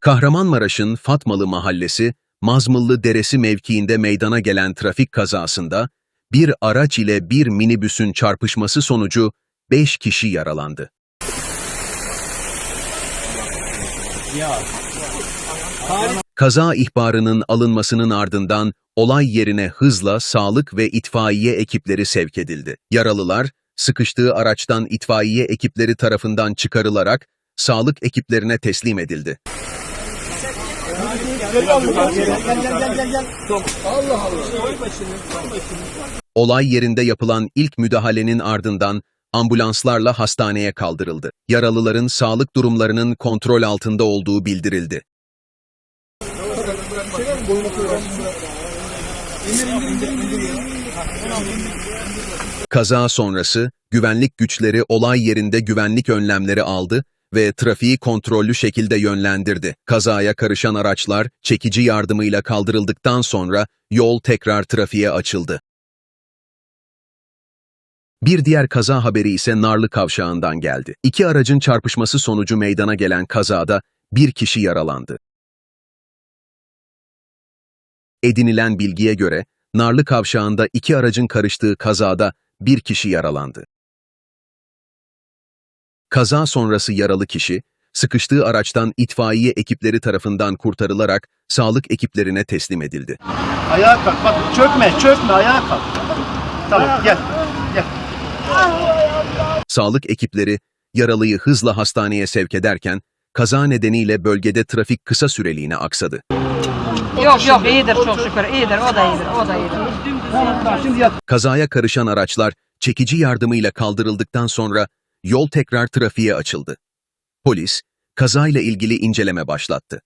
Kahramanmaraş'ın Fatmalı Mahallesi, Mazmıllı Deresi mevkiinde meydana gelen trafik kazasında bir araç ile bir minibüsün çarpışması sonucu 5 kişi yaralandı. Kaza ihbarının alınmasının ardından olay yerine hızla sağlık ve itfaiye ekipleri sevk edildi. Yaralılar, sıkıştığı araçtan itfaiye ekipleri tarafından çıkarılarak sağlık ekiplerine teslim edildi. Olay yerinde yapılan ilk müdahalenin ardından ambulanslarla hastaneye kaldırıldı. Yaralıların sağlık durumlarının kontrol altında olduğu bildirildi. Kaza sonrası güvenlik güçleri olay yerinde güvenlik önlemleri aldı ve trafiği kontrollü şekilde yönlendirdi. Kazaya karışan araçlar çekici yardımıyla kaldırıldıktan sonra yol tekrar trafiğe açıldı. Bir diğer kaza haberi ise Narlı Kavşağı'ndan geldi. İki aracın çarpışması sonucu meydana gelen kazada bir kişi yaralandı. Edinilen bilgiye göre Narlı Kavşağı'nda iki aracın karıştığı kazada bir kişi yaralandı. Kaza sonrası yaralı kişi, sıkıştığı araçtan itfaiye ekipleri tarafından kurtarılarak sağlık ekiplerine teslim edildi. Ayağa kalk. Bak çökme, çökme. Ayağa kalk. Tamam, gel. Gel. Sağlık ekipleri yaralıyı hızla hastaneye sevk ederken, kaza nedeniyle bölgede trafik kısa süreliğine aksadı. Yok yok iyidir çok şükür iyidir o da iyidir o da iyidir. Kazaya karışan araçlar çekici yardımıyla kaldırıldıktan sonra yol tekrar trafiğe açıldı. Polis, kazayla ilgili inceleme başlattı.